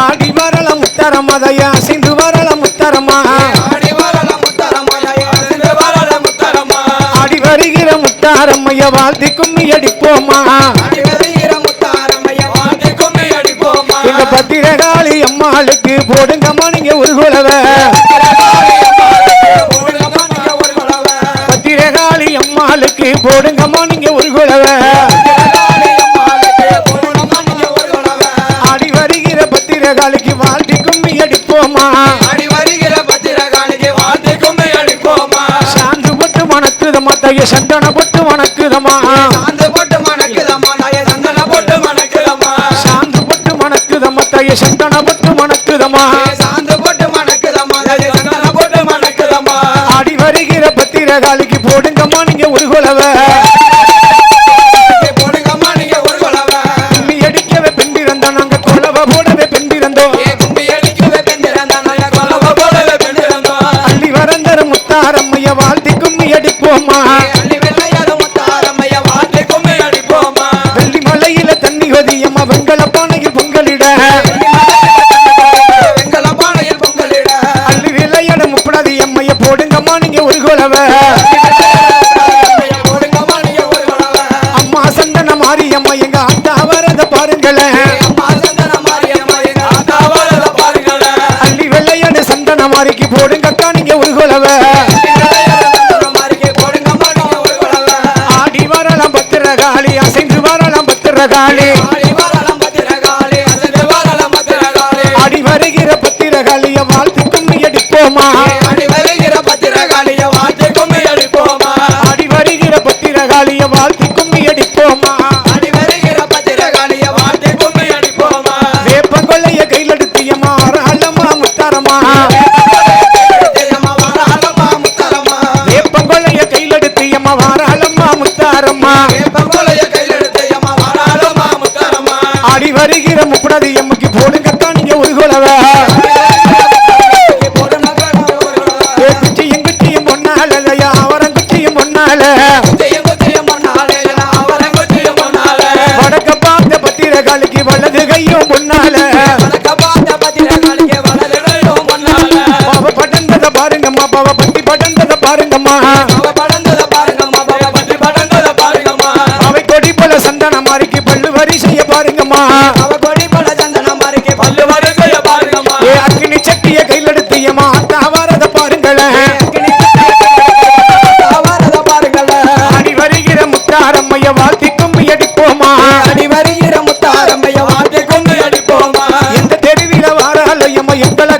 ஆகி வரல உத்தரமதையாசி பத்திரகாளிக்கு வாழ்த்தி கும்மி அடிப்போமா? அடி வருகிற பத்திரகாளிக்கு வாழ்த்தி கும்மி அடிப்போமா? சாந்து பட்டு வணக்குதமா தைய சந்தன பட்டு வணக்குதமா Yeah. கையும் முன்னால. y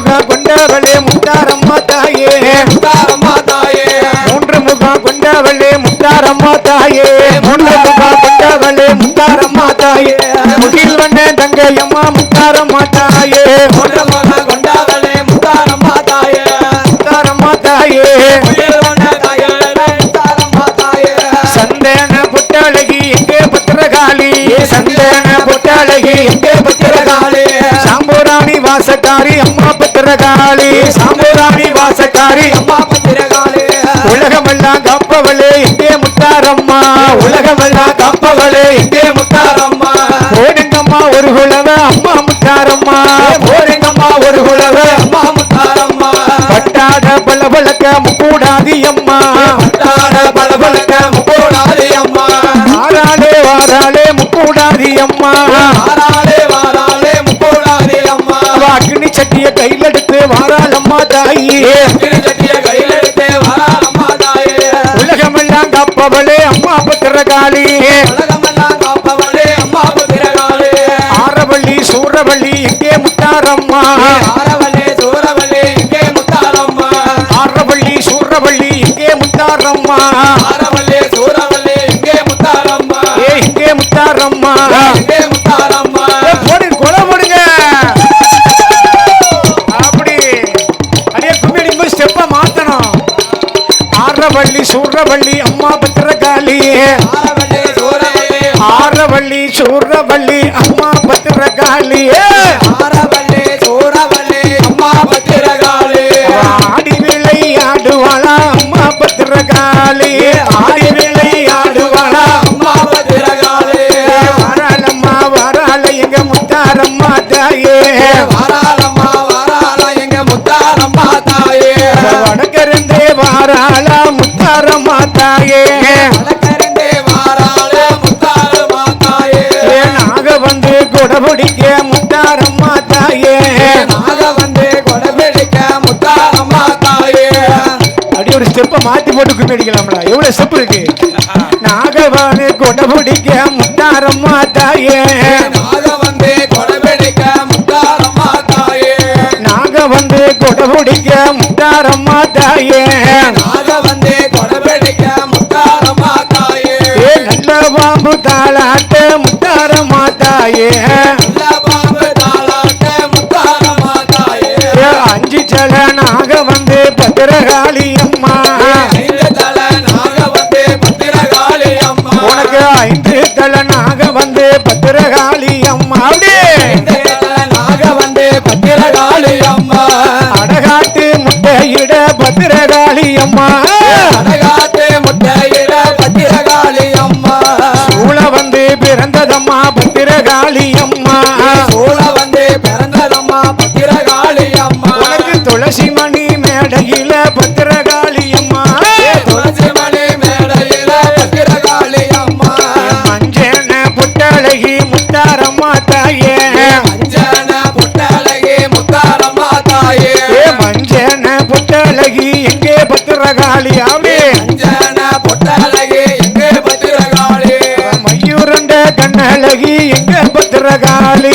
Gracias. வாசக்காரி அம்மா பத்திரகாளி சாம்பூராணி வாசக்காரி அம்மா பத்திரகாளி உலகமெல்லாம் காப்பவளே இங்கே முத்தாரம்மா. உலகமெல்லாம் காப்பவளே இங்கே முத்தாரம்மா. ஓடுங்கம்மா ஒரு குழவ அம்மா முத்தாரம்மா. ஓடுங்கம்மா ஒரு குழவ அம்மா முத்தாரம்மா. பட்டாட பளபளக்க முக்கூடாதி அம்மா. பட்டாட பளபளக்க முக்கூடாதி அம்மா. வாராளே வாராளே முக்கூடாதி அம்மா. வாராளே சட்டிய கையில் எடுத்து வாராளம்மா தாயி. சூரவள்ளி அம்மா பத்திரகாளி. ஆரவள்ளே சூரவள்ளே அம்மா பத்திரகாளே. ஆடி விளையாடுவாளா அம்மா பத்திரகாளி. ஆடி விளையாடுவாளா அம்மா பத்திரகாளே. வாராளம்மா வாராள எங்க முத்தாரம்மா தாயே. எவ்வளவு ஸ்டெப் இருக்கு. நாகவானு வந்து கொடபிடிக்க முத்தாரம்மா தாயே நாக வந்து வந்து கொடபிடிக்க முத்தாரம்மா தாயே நல்ல பாம்பு தாளாட்ட முத்தாரம்மா தாயே அஞ்சு சல நாக வந்து பத்திரகாளி. அம்மா. அடகாத்து முட்டையிட பத்திரகாளி அம்மா. சூழ வந்து பிறந்ததம்மா பத்திரகாளி அம்மா. சூழ வந்து பிறந்ததம்மா பத்திரகாளி அம்மா. உனக்கு துளசி மணி மேடையில பத்திரகாளி அம்மா. துளசி மணி மேடையில பத்திரகாளி அம்மா. மஞ்சன புட்டழகி முத்தாரம்மா தாயே. பத்திரகாளி அஞ்சன புட்டழகி எங்கே பத்திரகாளி மயூரண்ட கண்ணழகி எங்கே பத்திரகாளி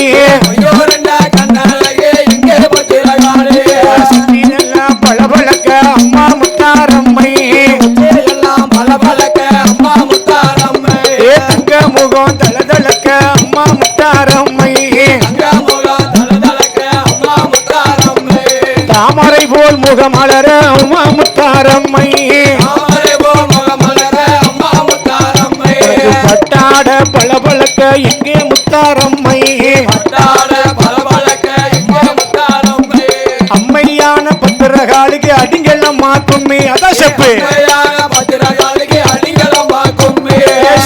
முகமலர அம்மா முத்தாரம்மை. அம்மா முத்தாரம்மை பட்டாட பளபளக்க எங்கே முத்தாரம்மை. பட்டாட பளபளக்க எங்கே முத்தாரம்மை அம்மையான பத்திரகாலிக்கு அடிங்கெல்லாம் மாத்துமே அதான் செப்பு.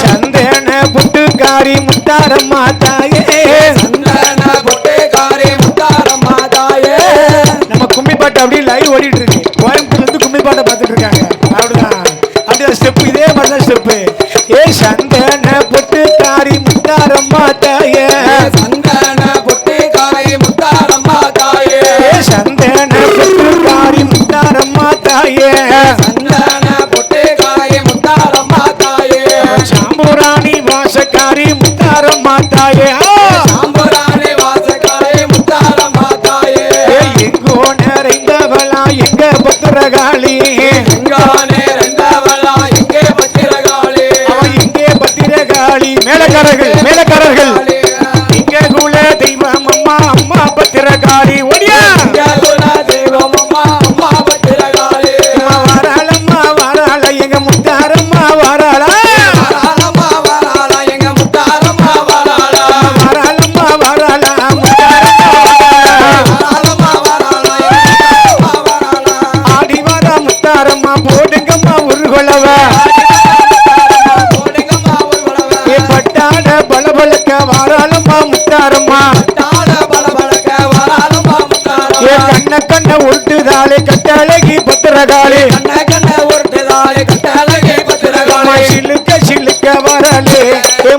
சந்தேன புட்டுக்காரி முத்தாரம்மா தாயே. முத்தாரம்மா மாட்டாயே.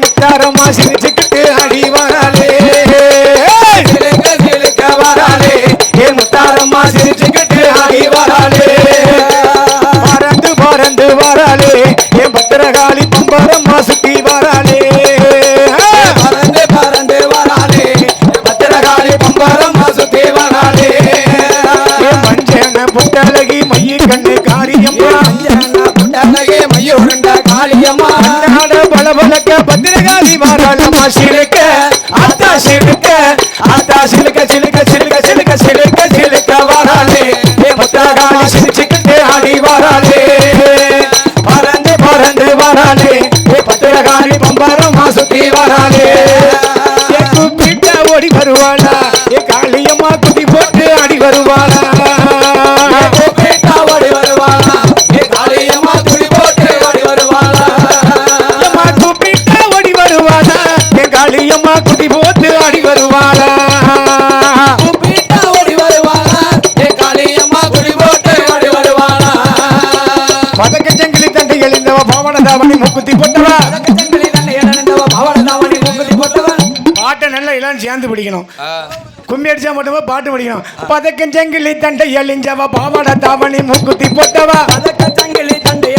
ஏ முத்தாரம்மா சிரிச்சுக்கிட்டு பத்திரகாளி வாராளம்மா சிலுக்க ஆத்தா சிலுக்க ஆத்தா சிலுக்க சிலுக்க சிலுக்க சிலுக்க சிலுக்க சிலுக்க வாராளே. ஏ பத்திரகாளி சிரிச்சுக்கிட்டு ஆடி வாராளே. பறந்து பறந்து வராளே. ஏ பத்திரகாளி பம்பரம்மா சுத்தி வராளே. பிடிக்கணும். கும்மி அடிச்சா மட்டுமே பாட்டு படிக்கணும். பதக்க ஜங்கிலி தண்டை எழுந்தவ பாவன தாவணி முக்குத்தி போட்டவா? பதக்க சங்கிலி தண்டை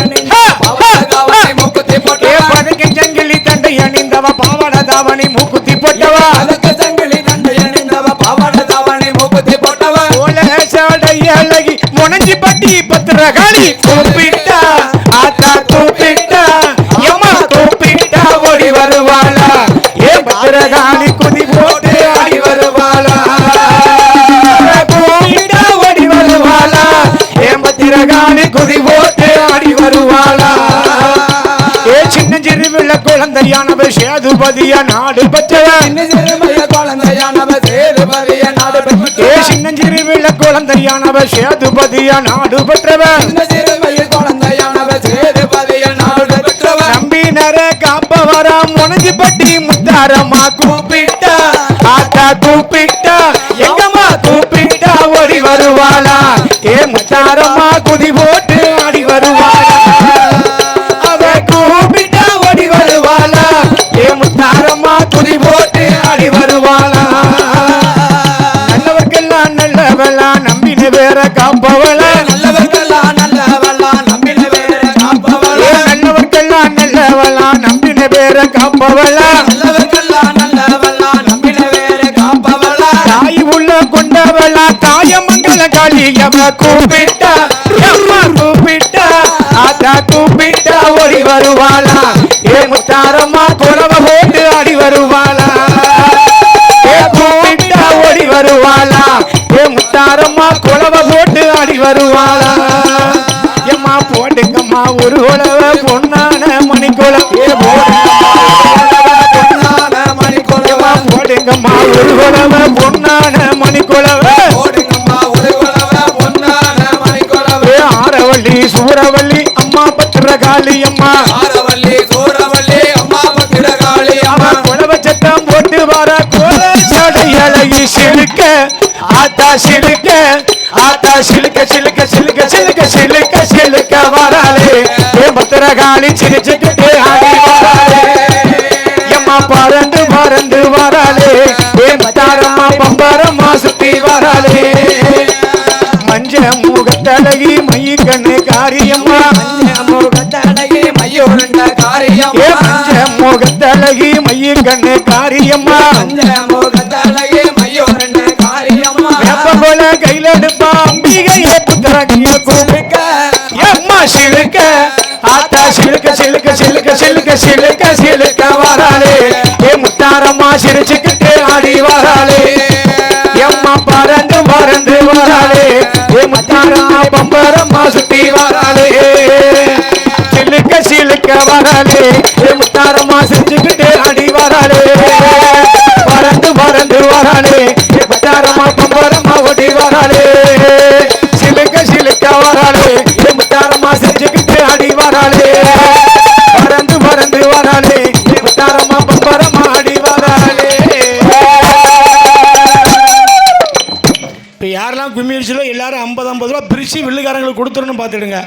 பதக்க ஜங்கிலி தண்டை அணிந்தவ பாவன தாவணி முக்குத்தி போட்டவா? பதக்க சங்கிலி தண்டை அணிந்தவ பவளதாவணி மூக்குத்தி போட்டவன் உலக சாடை அழகி முனஞ்சி பட்டி பத்திரகாளி கூப்பிட்டா குழந்தையானவர் சேதுபதியா நாடு பச்சவன் சின்ன சிறுமைய குழந்தையானவ சேதுபதிய நாடு ஏ பெற்ற சின்னஞ்சிறு விள்ள குழந்தையானவ சேதுபதியா நாடு பெற்றவன் நம்பினர காப்பவரா முனஞ்சி பட்டி முத்தாரம்மா கூப்பிட்டா ஆத்தா கூப்பிட்டா எங்கம்மா கூப்பிட்டா ஓடி வருவாளா? ஏ முத்தாரம்மா குதி போட்டு கூப்பிட்டா அம்மா கூப்பிட்டா ஆத்தா கூப்பிட்டா ஓடி வருவாளா? ஏ முத்தாரம்மா குறவ போட்டு ஆடி வருவாளா? ஏ கூப்பிட்டா ஓடி வருவாளா? ஏ முத்தாரம்மா குறவ போட்டு ஆடி வருவாளா? எம்மா போட்டுக்கம்மா ஒரு குளவ பொண்ணான மணிக்குளம் ஏ பொன்னான போடுங்கம்மா ஒரு குளவ பொண்ணான மணிக்குளவ சூரவள்ளி அம்மா பத்திரகாளி அம்மா. ஆரவல்லி சூரவல்லி அம்மா பத்திரகாளி அம்மா. குளவ சத்தம் போட்டு வர கோல சடை அழகி சிலுக்க ஆத்தா சிலுக்க ஆத்தா சிலுக்க சிலுக்க சிலுக்க சிலுக்க சிலுக்க சிலுக்க வராளே. ஏ பத்திரகாளி சிரிச்சுக்கிட்டு ஆடி வராளே. எம்மா பறந்து பறந்து வராளே. ஏ மத்தாரம்மா பம்பரம்மா சுத்தி வராளே. மஞ்ச மூகத்தழகி காரியம்மா. முகத்தழகி மையுருண்ட காரியம்மா. மூகத்தழகி மைய கண்ணு காரியம்மா. முகத்தழகி மையுருண்ட காரியம்மா. எப்ப போல கையில எடுப்பா அம்பிகையே புத்தரகிய கூப்பிக்க எம்மா சிலுக்க ஆத்தா சிலுக்க சிலுக்க சிலுக்க சிலுக்க சிலுக்க சிலுக்க வராளே. ஏ முத்தாரம்மா சிரிச்சுக்கிட்டு ஆடி வராளே. எம்மா பறந்து பறந்து ஏ பம்பரம்மா சுத்தி வராளே சிலுக்க சிலுக்க வராளே ஏ முத்தாரம்மா சிரிச்சுக்கிட்டு கொடுத்துருன்னு பார்த்துடுங்க.